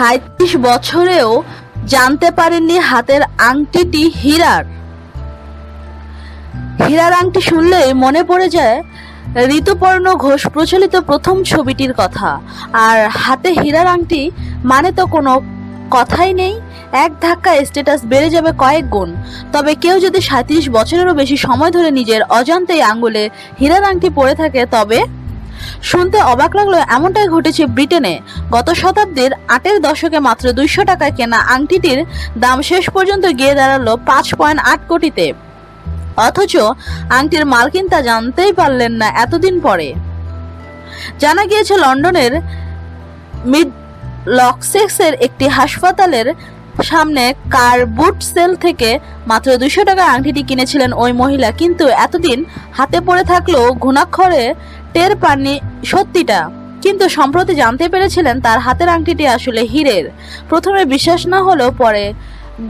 সাঁত্রিশ বছরেও জানতে পারেননি হাতের আংটিটি হীরার। হীরার আংটি শুনলেই মনে পড়ে যায়, ঋতুপর্ণ ঘোষ প্রচলিত প্রথম ছবিটির কথা। আর হাতে হীরার আংটি মানে তো কোনো কথাই নেই, এক ধাক্কায় স্ট্যাটাস বেড়ে যাবে কয়েক গুণ। তবে কেউ যদি সাঁত্রিশ বছরেরও বেশি সময় ধরে নিজের অজান্তেই আঙ্গুলে হীরার আংটি পরে থাকে, তবে শুনতে অবাক লাগল এমনটাই ঘটেছে ব্রিটেনে। গত শতাব্দীর আটের দশকে মাত্র দুইশো টাকায় কেনা আংটিটির দাম শেষ পর্যন্ত গিয়ে দাঁড়াল পাঁচ পয়েন্ট আট কোটিতে। অথচ আংটির মালকিন তা জানতেই পারলেন না এতদিন পরে। জানা গিয়েছে লন্ডনের মিড লকসেক্সের একটি হাসপাতালের সামনে কার বুট সেল থেকে মাত্র দুশো টাকার আংটিটি কিনেছিলেন ওই মহিলা। কিন্তু এতদিন হাতে পড়ে থাকলেও ঘুণাক্ষরে টের পাননি সত্যিটা। কিন্তু সম্প্রতি জানতে পেরেছিলেন তার হাতের আংটিটি আসলে হীরের। প্রথমে বিশ্বাস না হলেও পরে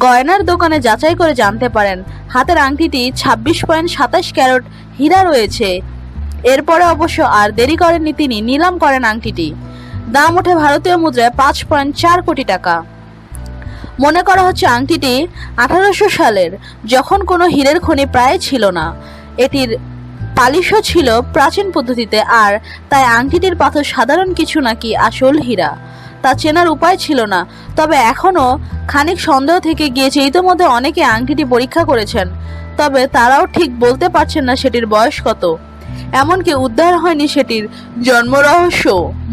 গয়নার দোকানে যাচাই করে জানতে পারেন, হাতের আংটিটি ছাব্বিশ পয়েন্ট সাতাশ ক্যারট হীরা রয়েছে। এরপরে অবশ্য আর দেরি করেননি তিনি, নিলাম করেন আংটিটি। দাম ওঠে ভারতীয় মুদ্রায় পাঁচ পয়েন্ট চার কোটি টাকা। মনে করা হচ্ছে আংটিটি আঠারোশো সালের, যখন কোনো হীরের খনি প্রায় ছিল না। এটির পালিশও ছিল প্রাচীন পদ্ধতিতে, আর তাই আংটিটির পাথর সাধারণ কিছু নাকি আসল হীরা, তা চেনার উপায় ছিল না। তবে এখনও খানিক সন্দেহ থেকে গিয়েছে, ইতোমধ্যে অনেকে আংটিটি পরীক্ষা করেছেন, তবে তারাও ঠিক বলতে পারছেন না সেটির বয়স কত। এমনকি উদ্ধার হয়নি সেটির জন্মরহস্য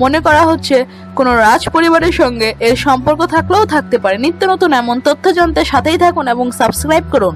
মনে করা হচ্ছে, কোনো রাজ পরিবারের সঙ্গে এর সম্পর্ক থাকলেও থাকতে পারে। নিত্য নতুন এমন তথ্য জানতে সাথেই থাকুন এবং সাবস্ক্রাইব করুন।